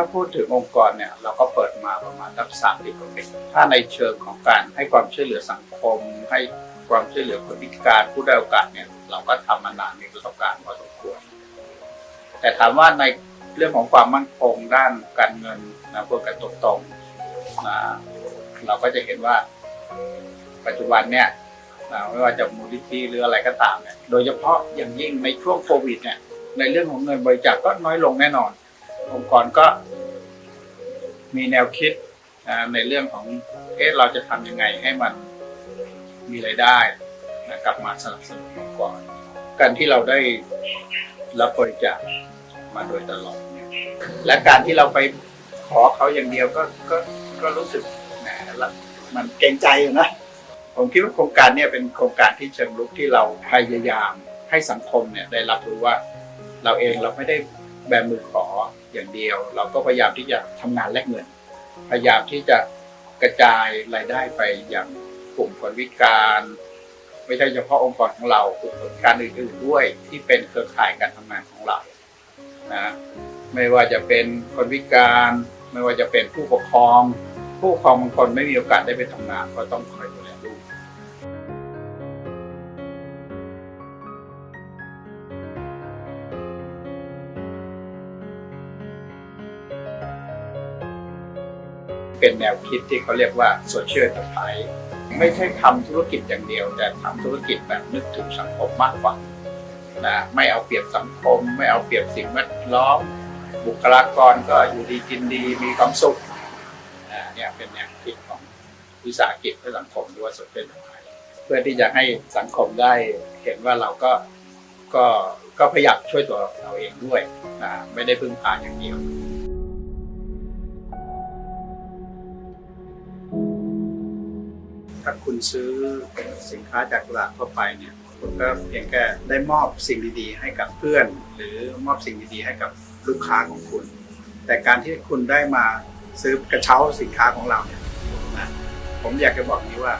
ถ้าพูดถึงองค์กรเนี่ยเราก็เปิดมาประมาณสักสามปีกว่าปีถ้าในเชิงของการให้ความช่วยเหลือสังคม ให้ความช่วยเหลือคนพิการผู้ได้อยโอกาสเนี่ยเราก็ทำมานานมีประสบการณ์พอสมควร แต่ถามว่าในเรื่องของความมั่นคงด้านการเงินนะพวกกันตรงๆนะเราก็จะเห็นว่า ปัจจุบันเนี่ยนะไม่ว่าจะมูลนิธิหรืออะไรก็ตามเนี่ยโดยเฉพาะอย่างยิ่งในช่วงโควิดเนี่ยในเรื่องของเงินบริจาคก็น้อยลงแน่นอน องค์กรก็มีแนวคิดในเรื่องของเอ๊ะเราจะทำยังไงให้มันมีรายได้กลับมาสนับสนุนองค์กรการที่เราได้รับบริจาคมาโดยตลอดเนี่ยและการที่เราไปขอเขาอย่างเดียวก็ก็ก็รู้สึกแหมมันเกรงใจอยู่นะผมคิดว่าโครงการเนี่ยเป็นโครงการที่เชิงลุกที่เราพยายามให้สังคมเนี่ยได้รับรู้ว่า เราเองเราไม่ได้แบมือขอ อย่างเดียว เราก็พยายามที่จะทำงานแลกเงิน พยายามที่จะกระจายรายได้ไปอย่างกลุ่มคนพิการ ไม่ใช่เฉพาะองค์กรของเรากลุ่มคนการอื่นๆด้วยที่เป็นเครือข่ายการทำงานของเรานะไม่ว่าจะเป็นคนพิการ ไม่ว่าจะเป็นผู้ปกครอง ผู้ปกครองบางคนไม่มีโอกาสได้ไปทำงานก็ต้องคอยดู เป็นแนวคิดที่เขาเรียกว่าโซเชียล t ไ r ไม่ใช่ทำธุรกิจอย่างเดียว แต่ทำธุรกิจแบบนึกถึงสังคมมากกว่านะไม่เอาเปรียบสังคม ไม่เอาเปรียบสิ่งแวดล้อม บุคลากรก็อยู่ดีกินดีมีความสุขนะเนี่ยเป็นแนวคิดของวิสาหกิจเพื่อสังคมหรือว่าโซเชียล t ไ r เพื่อที่จะให้สังคมได้เห็นว่าเราก็ก็ก็พยายามช่วยตัวเราเองด้วยนะไม่ได้พึ่งพาอย่างเดียว ถ้าคุณซื้อสินค้าจากตลาดทั่วไปเนี่ยคุณก็เพียงแค่ได้มอบสิ่งดีๆ ให้กับเพื่อน หรือมอบสิ่งดีๆ ให้กับลูกค้าของคุณ แต่การที่คุณได้มาซื้อกระเช้าสินค้าของเราเนี่ยนะผมอยากจะบอกนี้ว่า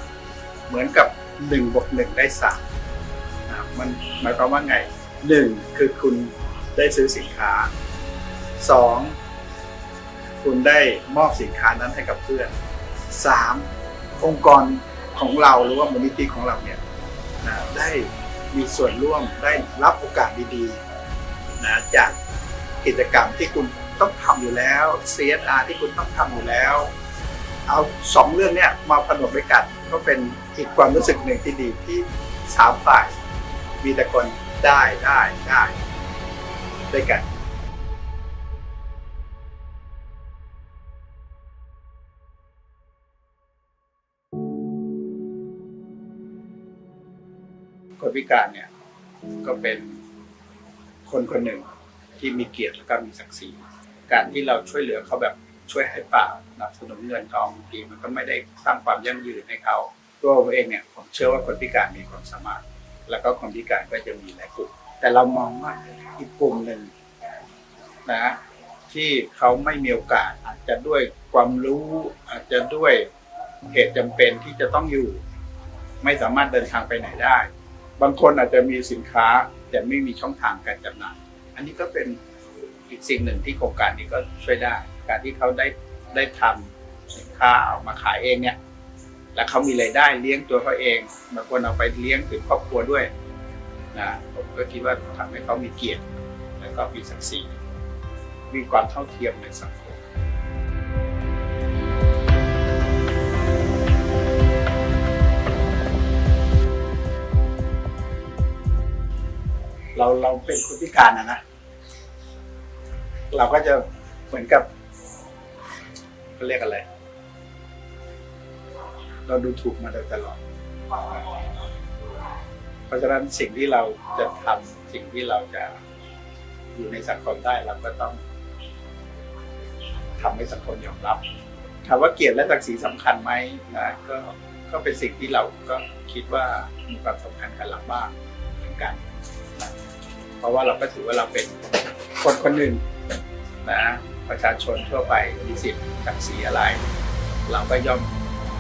เหมือนกับหนึ่งบวกหนึ่งได้สามนะมันหมายความว่าไงหนึ่งคือคุณได้ซื้อสินค้าสองคุณได้มอบสินค้านั้นให้กับเพื่อนสาม องค์กรของเราหรือว่ามูลนิธิของเราเนี่ยนะได้มีส่วนร่วมได้รับโอกาสดีๆนะจากกิจกรรมที่คุณต้องทำอยู่แล้ว CSR ที่คุณต้องทำอยู่แล้ว เอาสองเรื่องเนี้ยมาผนวกด้วยกันก็เป็นอีกความรู้สึกหนึ่งที่ดีที่สามฝ่ายมีแต่คนได้ได้ได้ด้วยกัน คนพิการเนี่ยก็เป็นคนคนหนึ่งที่มีเกียรติและก็มีศักดิ์ศรีการที่เราช่วยเหลือเขาแบบช่วยให้เปล่านับสนุนเงินทองบางทีมันก็ไม่ได้สร้างความยั่งยืนให้เขาตัวผมเองเนี่ยผมเชื่อว่าคนพิการมีความสามารถ แล้วก็คนพิการก็จะมีหลายกลุ่มแต่เรามองว่าอีกกลุ่มหนึ่งนะที่เขาไม่มีโอกาสอาจจะด้วยความรู้อาจจะด้วยเหตุจำเป็นที่จะต้องอยู่ ไม่สามารถเดินทางไปไหนได้ บางคนอาจจะมีสินค้าแต่ไม่มีช่องทางการจำหน่าย อันนี้ก็เป็นอีกสิ่งหนึ่งที่โครงการนี้ก็ช่วยได้ การที่เขาได้ได้ทำสินค้าออกมาขายเองเนี่ย และเขามีรายได้เลี้ยงตัวเขาเองบางคนเอาไปเลี้ยงถึงครอบครัวด้วยนะผมก็คิดว่าทำให้เขามีเกียรติ และก็มีศักดิ์ศรีมีความเท่าเทียมในสังคม เราเราเป็นคนพิการนะนะเราก็จะเหมือนกับเขาเรียกอะไร เราดูถูกมาโดยตลอด เพราะฉะนั้นสิ่งที่เราจะทำสิ่งที่เราจะอยู่ในสังคมได้เราก็ต้องทำให้สังคมยอมรับถามว่าเกียรติและศักดิ์ศรีสำคัญไหมนะก็ก็เป็นสิ่งที่เราก็คิดว่ามีความสำคัญกับเราบ้างเหมือนกันนะ เพราะว่าเราก็ถือว่าเราเป็นคนคนหนึ่งนะประชาชนทั่วไปมีสิทธิ์จากสีอะไร เราก็ย่อม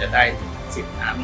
จะได้สิทธินั้น